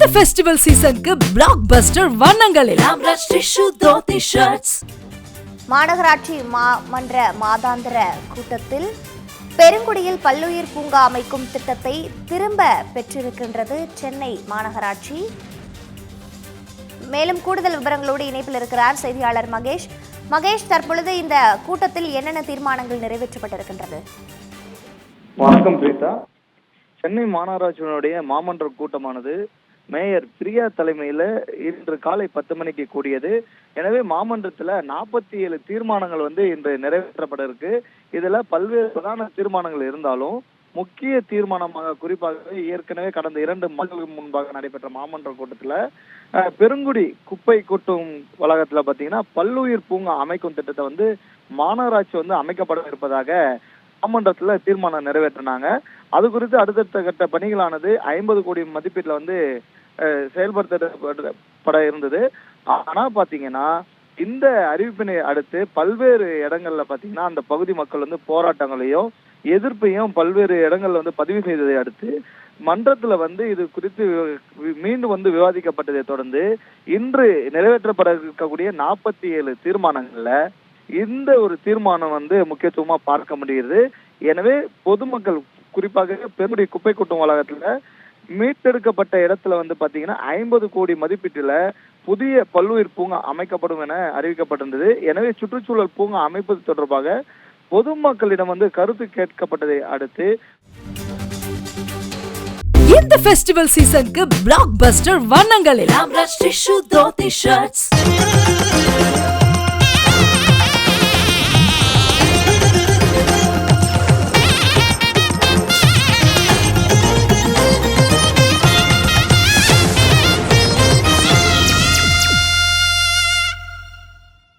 இந்த ஃபெஸ்டிவல் சீசனுக்கு பிளாக் பஸ்டர் வண்ணங்களில் மாநகராட்சி மா மன்ற மாதாந்திர கூட்டத்தில் பெருங்குடியில் பல்லுயிர் பூங்கா அமைக்கும் திட்டத்தை திரும்ப பெற்றிருக்கின்றது சென்னை மாநகராட்சி. மேலும் கூடுதல் விவரங்களோடு இணைப்பில் இருக்கிறார் செய்தியாளர் மகேஷ். மகேஷ் தற்பொழுது இந்த கூட்டத்தில் என்னென்ன தீர்மானங்கள் நிறைவேற்றப்பட்டிருக்கின்றது? வணக்கம் பிரீதா சென்னை மாநகராட்சியினுடைய மாமன்ற கூட்டமானது மேயர் பிரியா தலைமையில இன்று காலை பத்து மணிக்கு கூடியது. எனவே மாமன்றத்துல நாற்பத்தி ஏழு தீர்மானங்கள் வந்து இன்று நிறைவேற்றப்பட இருக்கு. இதுல பல்வேறு பிரதான தீர்மானங்கள் இருந்தாலும் முக்கிய தீர்மானமாக குறிப்பாக ஏற்கனவே கடந்த இரண்டு மாதங்களுக்கு முன்பாக நடைபெற்ற மாமன்ற கூட்டத்துல அஹ், பெருங்குடி குப்பை கொட்டும் வளாகத்துல பாத்தீங்கன்னா பல்லுயிர் பூங்கா அமைக்கும் திட்டத்தை வந்து மாநகராட்சி வந்து அமைக்கப்பட இருப்பதாக மாமன்றத்துல தீர்மானம் நிறைவேற்றினாங்க. அது குறித்து அடுத்தடுத்த கட்ட பணிகளானது ஐம்பது கோடி மதிப்பீட்டுல வந்து செயல்படுத்தப்பட இருந்தது. ஆனா பாத்தீங்கன்னா இந்த அறிவிப்பினை அடுத்து பல்வேறு இடங்கள்ல பாத்தீங்கன்னா அந்த பகுதி மக்கள் வந்து போராட்டங்களையும் எதிர்ப்பையும் பல்வேறு இடங்கள்ல வந்து பதிவு செய்ததை அடுத்து மன்றத்துல வந்து இது குறித்து மீண்டும் வந்து விவாதிக்கப்பட்டதை தொடர்ந்து இன்று நிறைவேற்றப்பட இருக்கக்கூடிய நாற்பத்தி ஏழு தீர்மானங்கள்ல இந்த ஒரு தீர்மானம் வந்து முக்கியத்துவமா பார்க்க முடிகிறது எனவே பொதுமக்கள் குறிப்பாக பெருமுடி குப்பை கூட்டம் வளாகத்துல மீட்டெடுக்கப்பட்ட இடத்துல வந்து பாத்தீங்கன்னா ஐம்பது கோடி மதிப்பீட்டுல புதிய பல்லுயிர் பூங்கா அமைக்கப்படும் என அறிவிக்கப்பட்டிருந்தது. எனவே சுற்றுச்சூழல் பூங்கா அமைப்பது தொடர்பாக பொதுமக்களிடம் வந்து கருத்து கேட்கப்பட்டதை அடுத்து இந்த ஃபெஸ்டிவல் சீசனுக்கு பிளாக் பஸ்டர் வண்ணங்களில்